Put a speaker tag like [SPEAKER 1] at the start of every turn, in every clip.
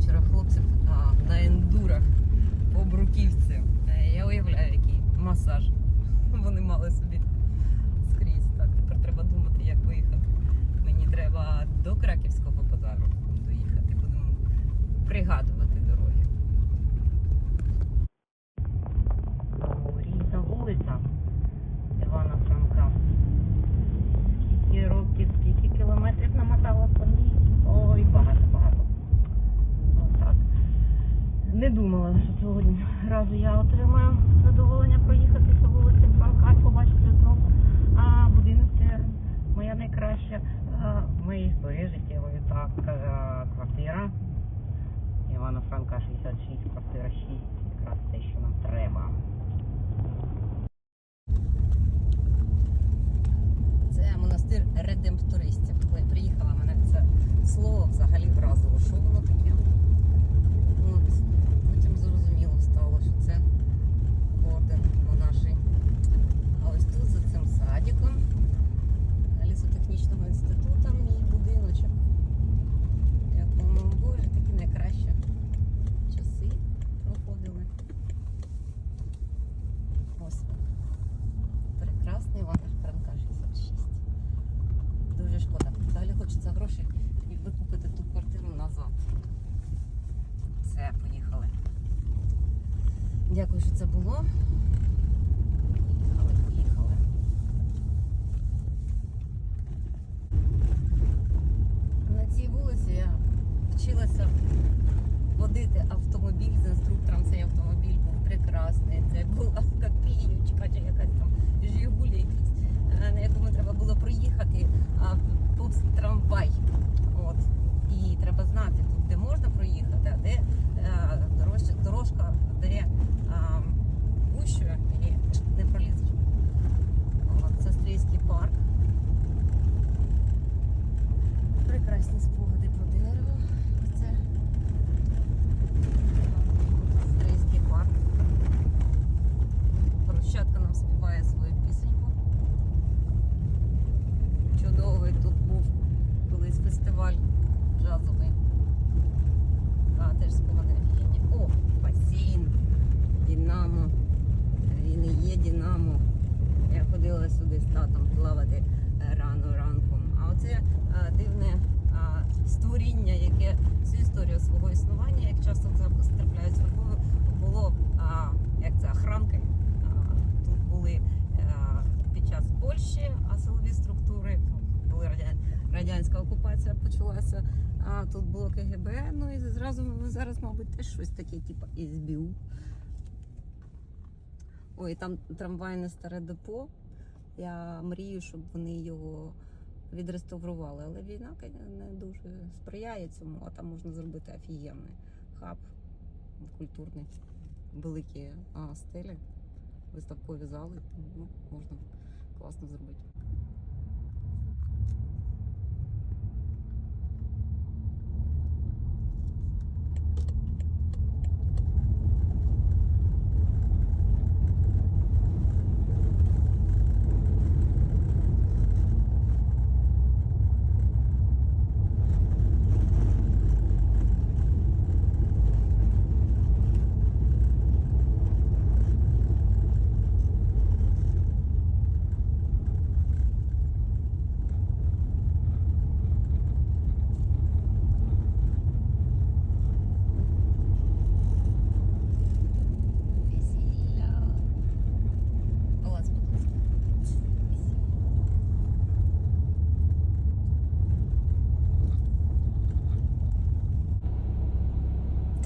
[SPEAKER 1] вчора хлопців на, на ендурах по бруківці. Е, Я уявляю, який масаж вони мали собі скрізь. Так, тепер треба думати, як виїхати. Мені треба до Краківського базару доїхати. Будемо пригадувати дороги. Різна вулиця Івана Франка. Скільки років, скільки кілометрів намотала по ній? Ой, багато-багато. Отак. Не думала, що сьогодні разу я отримаю задоволення проїхатися вулицем Франка і побачити знову а, будинок. Це моя найкраща а, в моїй історії життєвої так, а, квартира. Івана Франка 66, квартира 6. Якраз те, що нам треба. Це монастир редемптористів. Дякую, що це було. Почалася. А тут було КГБ. Ну і зразу зараз, мабуть, теж щось таке, типу СБУ. Ой, там трамвайне старе депо. Я мрію, щоб вони його відреставрували. Але війна не дуже сприяє цьому, а там можна зробити офігенний хаб культурний, великі а, стелі, виставкові зали. Ну, можна класно зробити.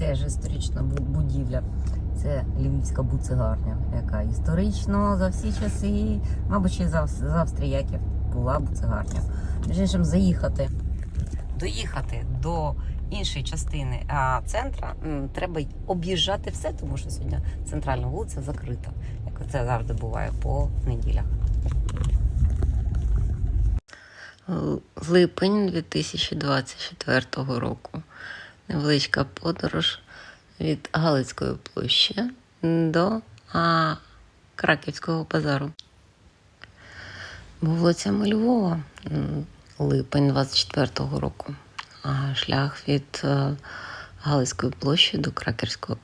[SPEAKER 1] Теж історична будівля. Це львівська буцегарня, яка історично за всі часи, мабуть, ще за, за австріяків була буцегарня. Між іншим, заїхати, доїхати до іншої частини а, центра треба об'їжджати все, тому що сьогодні центральна вулиця закрита, як це завжди буває по неділях. Липень 2024 року. Невеличка подорож від Галицької площі до а, Краківського базару. Вулицями Львова, липень 24-го року. А шлях від е, Галицької площі до Краківського